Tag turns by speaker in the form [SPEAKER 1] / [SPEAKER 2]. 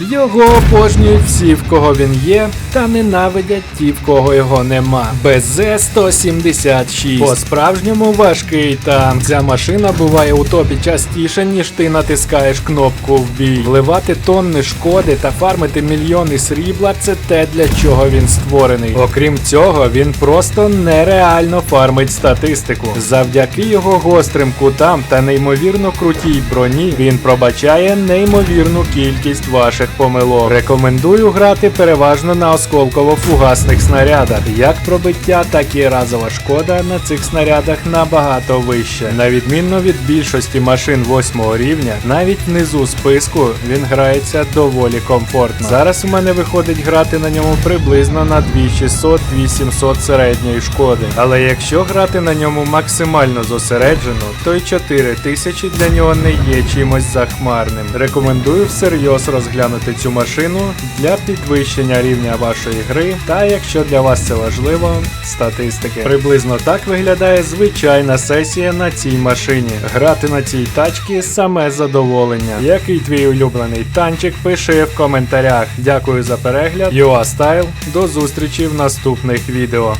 [SPEAKER 1] Його обожнюють всі, в кого він є, та ненавидять ті, в кого його нема. БЗ-176. По-справжньому важкий танк. Ця машина буває у топі частіше, ніж ти натискаєш кнопку в бій. Вливати тонни шкоди та фармити мільйони срібла це те, для чого він створений. Окрім цього, він просто нереально фармить статистику. Завдяки його гострим кутам та неймовірно крутій броні він пробачає неймовірну кількість ваших помилок. Рекомендую грати переважно на осколково-фугасних снарядах. Як пробиття, так і разова шкода на цих снарядах набагато вища. На відмінно від більшості машин 8 рівня, навіть внизу списку він грається доволі комфортно. Зараз у мене виходить грати на ньому приблизно на 2600-2700 середньої шкоди. Але якщо грати на ньому максимально зосереджено, то й 4000 для нього не є чимось захмарним. Рекомендую всерйоз розглянути цю машину для підвищення рівня вашої гри, та якщо для вас це важливо, статистики. Приблизно так виглядає звичайна сесія на цій машині. Грати на цій тачці саме задоволення. Який твій улюблений танчик? Пиши в коментарях. Дякую за перегляд. UA Style. До зустрічі в наступних відео.